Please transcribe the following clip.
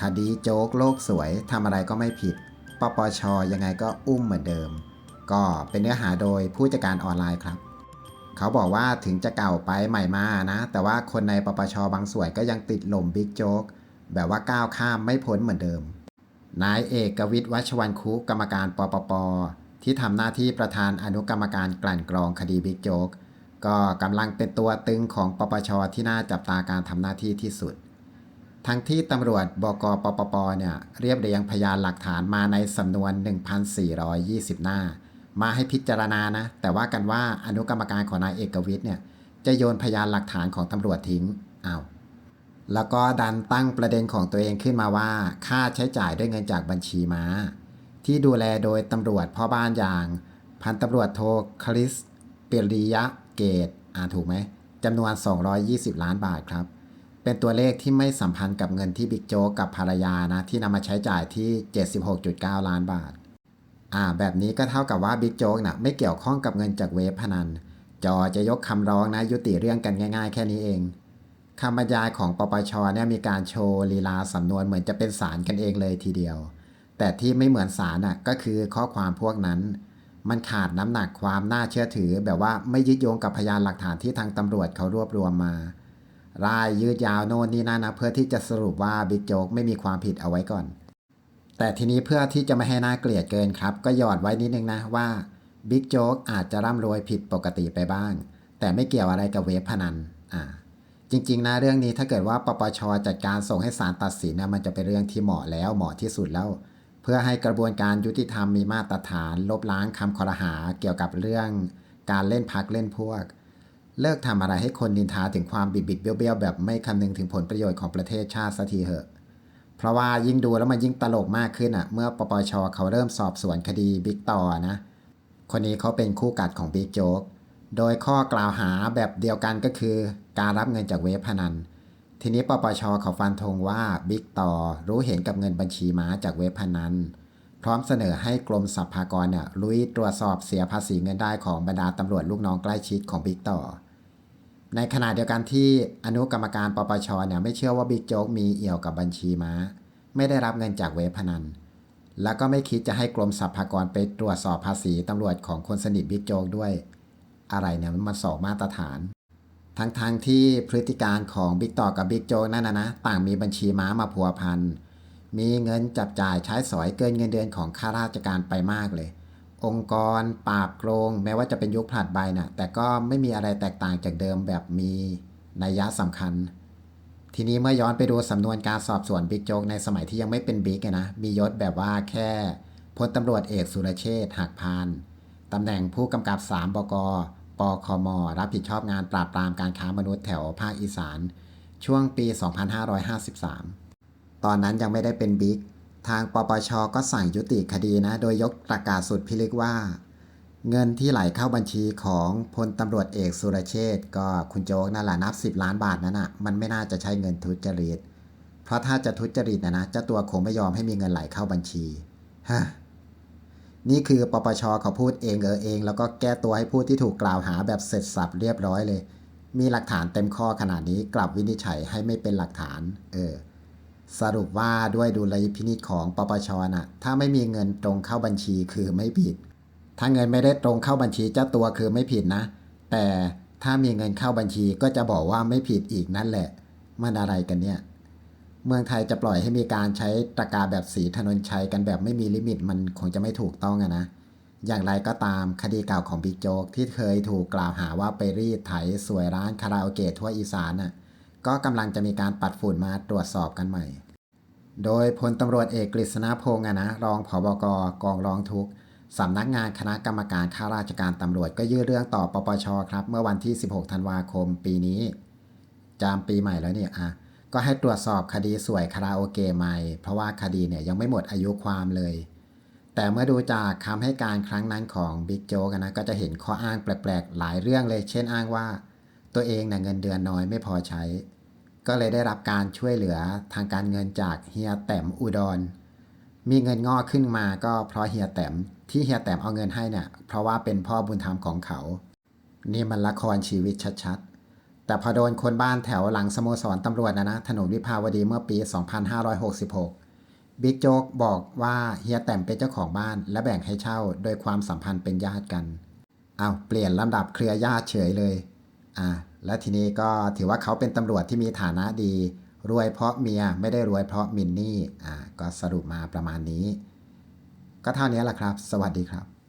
คดีโจ๊กโลกสวยทำอะไรก็ไม่ผิด ปปช ยังไงก็อุ้มเหมือนเดิม ก็เป็นเนื้อหาโดยผู้จัดการออนไลน์ครับ เขาบอกว่าถึงจะเก่าไปใหม่มานะ แต่ว่าคนในปปช บางส่วนก็ยังติดหล่มบิ๊กโจ๊กแบบว่าก้าวข้ามไม่พ้นเหมือนเดิม นายเอกวิทย์วัชวันคุกรรมการปปป ที่ทำหน้าที่ประธานอนุกรรมการกลั่นกรองคดีบิ๊กโจ๊กก็กำลังเป็นตัวตึงของปปช ที่น่าจับตาการทำหน้าที่ที่สุด ทั้งที่ตำรวจบกปปปเนี่ยเรียบเรียงพยานหลักฐานมาในสำนวน 1,420 หน้า มาให้พิจารณานะ แต่ว่ากันว่าอนุกรรมการของนายเอกวิทย์เนี่ยจะโยนพยานหลักฐานของตำรวจทิ้งอ้าวแล้วก็ดันตั้งประเด็นของตัวเองขึ้นมาว่า ค่าใช้จ่ายด้วยเงินจากบัญชีม้า ที่ดูแลโดยตำรวจพ่อบ้านอย่าง พันตำรวจโทคริสเปริยะเกตอ่านถูกไหมจำนวน 220 ล้านบาทครับ เป็นตัวเลขที่ไม่สัมพันธ์กับเงินที่บิ๊กโจ๊กกับภรรยานะที่นำมาใช้จ่ายที่ 76.9 ล้านบาท อ่า แบบนี้ก็เท่ากับว่าบิ๊กโจ๊กนะไม่เกี่ยวข้องกับเงินจากเว็บพนัน จอจะยกคำร้องนะยุติเรื่องกันง่าย ๆ แค่นี้เองคำบรรยายของปปชเนี่ยมีการโชว์ลีลาสำนวนเหมือนจะเป็นสารกันเองเลยทีเดียว แต่ที่ไม่เหมือนสารน่ะก็คือข้อความพวกนั้น มันขาดน้ำหนักความน่าเชื่อถือ แบบว่าไม่ยึดโยงกับพยานหลักฐานที่ทางตำรวจเขารวบรวมมา รายยืดยาวโน่นนี่นั่นนะเพื่อที่จะสรุปว่าบิ๊กโจ๊กไม่มีความผิดเอาไว้ก่อน แต่ทีนี้เพื่อที่จะไม่ให้น่าเกลียดเกินครับ ก็หยอดไว้นิดนึงนะว่าบิ๊กโจ๊กอาจจะร่ำรวยผิดปกติไปบ้าง แต่ไม่เกี่ยวอะไรกับเว็บพนันอ่าจริง ๆ นะเรื่องนี้ถ้าเกิดว่าปปชจัดการส่งให้ศาลตัดสินนะมันจะเป็นเรื่องที่เหมาะแล้วเหมาะที่สุดแล้ว เพื่อให้กระบวนการยุติธรรมมีมาตรฐาน ลบล้างคำคอรหาเกี่ยวกับเรื่องการเล่นพักเล่นพวก เลิกทำอะไรให้คนนินทาถึงความบิดบิดเบี้ยวๆแบบไม่คำนึงถึงผลประโยชน์ของประเทศชาติสักทีเหอะ เพราะว่ายิ่งดูแล้วมันยิ่งตลกมากขึ้นอะ เมื่อปปชเขาเริ่มสอบสวนคดีบิ๊กต่อนะ คนนี้เขาเป็นคู่กัดของบิ๊กโจ๊ก โดยข้อกล่าวหาแบบเดียวกันก็คือ การรับเงินจากเว็บพนัน ทีนี้ปปชเขาฟันธงว่าบิ๊กต่อรู้เห็นกับเงินบัญชีม้าจากเว็บพนันพร้อมเสนอให้กรมสรรพากรเนี่ยลุยตรวจสอบเสียภาษีเงินได้ของบรรดาตำรวจลูกน้องใกล้ชิดของบิ๊กต่อ ในขณะเดียวกันที่อนุกรรมการปปชเนี่ยไม่เชื่อว่าบิ๊กโจ๊กมีเอี่ยวกับบัญชีม้า ไม่ได้รับเงินจากเว็บพนัน แล้วก็ไม่คิดจะให้กรมสรรพากรไปตรวจสอบภาษีตำรวจของคนสนิทบิ๊กโจ๊กด้วย อะไรเนี่ยมันสองมาตรฐาน ทั้งๆทที่พฤติการของบิ๊กต่อกับบิ๊กโจ๊กนั่นนะนะต่างมีบัญชีม้ามาพัวพันมีเงินจับจ่ายใช้สอยเกินเงินเดือนของข้าราชการไปมากเลย องค์กรปราบโกงแม้ว่าจะเป็นยุคผลัดใบนะ่ะแต่ก็ไม่มีอะไรแตกต่างจากเดิมแบบมีนัยยะสำคัญ ทีนี้เมื่อย้อนไปดูสำนวนการสอบสวนบิ๊กโจ๊กในสมัยที่ยังไม่เป็นบิ๊กนะมียศแบบว่าแค่พลตำรวจเอกสุรเชษฐ์หักพานตำแหน่งผู้กำกับ 3 บกปคม รับผิดชอบงานปราบปรามการค้ามนุษย์แถวภาคอีสาน ช่วงปี 2553 ตอนนั้นยังไม่ได้เป็นบิ๊ก ทางปปชก็สั่งยุติคดีนะ โดยยกประกาศสุดพิลึกว่า เงินที่ไหลเข้าบัญชีของพลตำรวจเอกสุรเชษก็คุณโจ๊กนั่นแหละนับ 10 ล้านบาทนั้นอะมันไม่น่าจะใช้เงินทุจริต เพราะถ้าจะทุจริตนะนะเจ้าตัวคงไม่ยอมให้มีเงินไหลเข้าบัญชีฮะนี่คือปปชเขาพูดเองเออเอง แล้วก็แก้ตัวให้ผู้ที่ถูกกล่าวหาแบบเสร็จสับเรียบร้อยเลย มีหลักฐานเต็มข้อขนาดนี้กลับวินิจฉัยให้ไม่เป็นหลักฐาน เออ สรุปว่าด้วยดุลยพินิจของปปชน่ะถ้าไม่มีเงินตรงเข้าบัญชีคือไม่ผิด ถ้าเงินไม่ได้ตรงเข้าบัญชีเจ้าตัวคือไม่ผิดนะ แต่ถ้ามีเงินเข้าบัญชีก็จะบอกว่าไม่ผิดอีกนั่นแหละ มันอะไรกันเนี่ย เมืองไทยจะปล่อยให้มีการใช้ตะกาแบบสีถนนชัยกันแบบไม่มีลิมิตมันคงจะไม่ถูกต้องอะนะ อย่างไรก็ตามคดีเก่าของบิ๊กโจ๊กที่เคยถูกกล่าวหาว่าไปรีดไถสวยร้านคาราโอเกะทั่วอีสานน่ะ ก็กำลังจะมีการปัดฝุ่นมาตรวจสอบกันใหม่ โดยพลตำรวจเอกกฤษณพงษ์นะรองผบกกองร้องทุกสำนักงานคณะกรรมการข้าราชการตำรวจก็ยื่นเรื่องต่อปปชครับ เมื่อวันที่ 16 ธันวาคมปีนี้ จามปีใหม่แล้วเนี่ยอะก็ให้ตรวจสอบคดีสวยคาราโอเกะใหม่ เพราะว่าคดีเนี่ยยังไม่หมดอายุความเลย แต่เมื่อดูจากคำให้การครั้งนั้นของบิ๊กโจ๊กนะก็จะเห็นข้ออ้างแปลกๆ หลายเรื่องเลย เช่นอ้างว่า ตัวเองนะเงินเดือนน้อยไม่พอใช้ ก็เลยได้รับการช่วยเหลือทางการเงินจากเฮียแต้มอุดร มีเงินงอกขึ้นมาก็เพราะเฮียแต้มที่เฮียแต้มเอาเงินให้เนี่ยเพราะว่าเป็นพ่อบุญธรรมของเขา นี่มันละครชีวิตชัดๆ แต่พอโดนคนบ้านแถวหลังสโมสรตำรวจนะนะถนนวิภาวดีเมื่อปี 2566 บิ๊กโจ๊กบอกว่าเฮียแต้มเป็นเจ้าของบ้าน และแบ่งให้เช่า โดยความสัมพันธ์เป็นญาติกัน เอาเปลี่ยนลำดับเครือญาติเฉยเลย อ่าและทีนี้ก็ถือว่าเขาเป็นตำรวจที่มีฐานะดี รวยเพราะเมียไม่ได้รวยเพราะมินนี่อ่าก็สรุปมาประมาณนี้ ก็เท่านี้แหละครับ สวัสดีครับ